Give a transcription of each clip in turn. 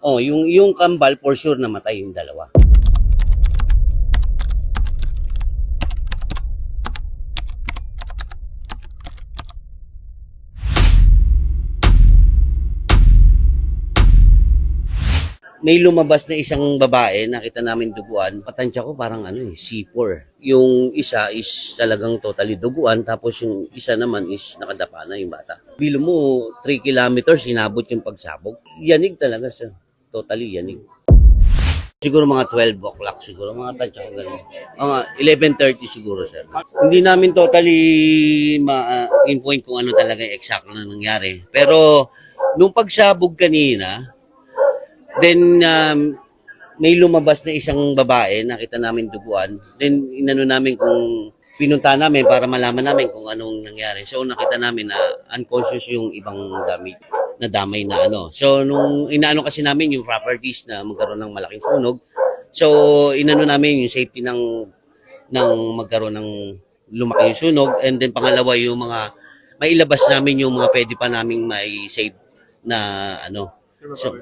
Oh, yung yung kambal for sure namatay yung dalawa. May lumabas na isang babae, nakita namin duguan. Patansya ko parang ano eh, C4. Yung isa is talagang totally duguan, tapos yung isa naman is nakadapa na yung bata. Bilo mo, 3 kilometers, inabot yung pagsabog. Yanig talaga siya. Totally yanig. Siguro mga 12 o'clock siguro, mga tansya ko ganun. Mga 11.30 siguro, sir. Hindi namin totally ma-pinpoint kung ano talaga exact na nangyari. Pero, nung pagsabog kanina, then um, may lumabas na isang babae, nakita namin duguan. Then, inano namin kung pinunta namin para malaman namin kung anong nangyari. So, nakita namin na unconscious yung ibang damit na damay na ano. So, nung inaano kasi namin yung properties na magkaroon ng malaking sunog, so, inano namin yung safety ng ng magkaroon ng lumaki yung sunog. And then, pangalawa, yung mga mailabas namin yung mga pwede pa naming may save na ano. So,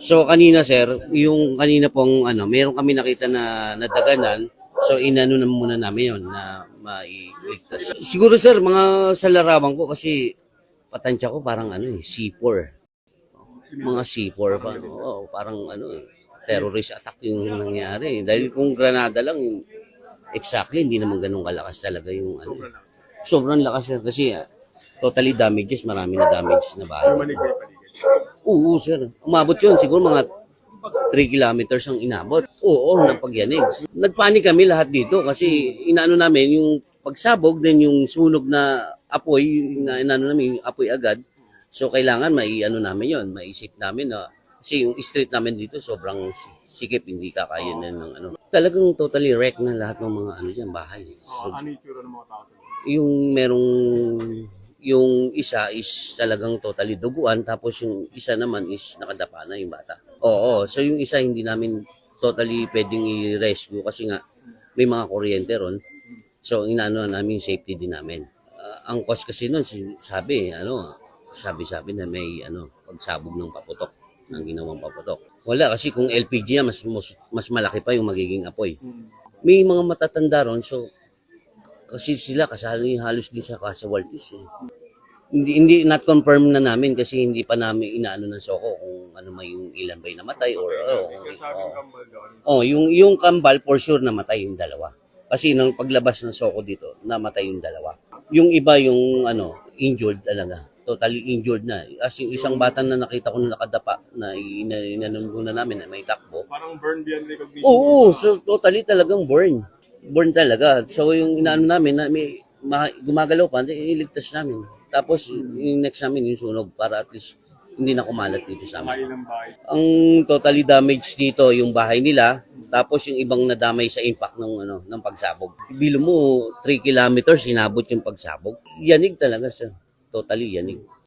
So kanina sir, yung kanina pong ano, meron kami nakita na nadaganan. So inano na muna namin yon na mailigtas. Siguro sir, mga sa larawan ko kasi patansya ko parang ano eh, C4. Mga C4 pa. Oo, parang ano eh, terrorist attack yung nangyari. Dahil kung granada lang, exactly, hindi naman ganun kalakas talaga yung ano. eh. Sobrang lakas sir kasi ah, totally damages, marami na damage na bahay. Oo, sir. Umabot yun. Siguro mga 3 kilometers ang inabot. Oo, ng pagyanig. Nagpanik kami lahat dito kasi inaano namin yung pagsabog, then yung sunog na apoy, na inaano namin yung apoy agad. So, kailangan mai ano namin yon maisip namin na kasi yung street namin dito sobrang si- sikip, hindi kakaya na ng ano. Talagang totally wreck na lahat ng mga ano dyan, bahay. So, ano yung tsura ng mga tao? yung merong yung isa is talagang totally duguan tapos yung isa naman is nakadapa na yung bata. Oo, so yung isa hindi namin totally pwedeng i-rescue kasi nga may mga kuryente ron. So inaano namin safety din namin. Ang cause kasi nun si- sabi ano, sabi-sabi na may ano pagsabog ng paputok ng ginawang paputok. Wala kasi kung LPG yan, mas, mas mas malaki pa yung magiging apoy. May mga matatanda ron so kasi sila kasali halos din sa Casawaltis eh. Hindi, hindi not confirm na namin kasi hindi pa namin inaano ng Soko kung ano may yung ilan ba yung namatay or oh, Kasi oh, oh, yung yung kambal for sure namatay yung dalawa. Kasi nang paglabas ng Soko dito, namatay yung dalawa. Yung iba yung ano, injured talaga. Totally injured na. As yung isang bata na nakita ko na nakadapa na ina- inanon na namin na may takbo. Parang burn beyond recognition. Oo, so totally talagang burn. Burn talaga. So yung inaano namin na may ma- gumagalaw pa, iligtas namin. Tapos yung next namin yung sunog para at least hindi na kumalat dito sa amin. Ang totally damaged dito yung bahay nila, tapos yung ibang nadamay sa impact ng ano ng pagsabog. Bilo mo 3 kilometers inabot yung pagsabog. Yanig talaga siya. Totally yanig.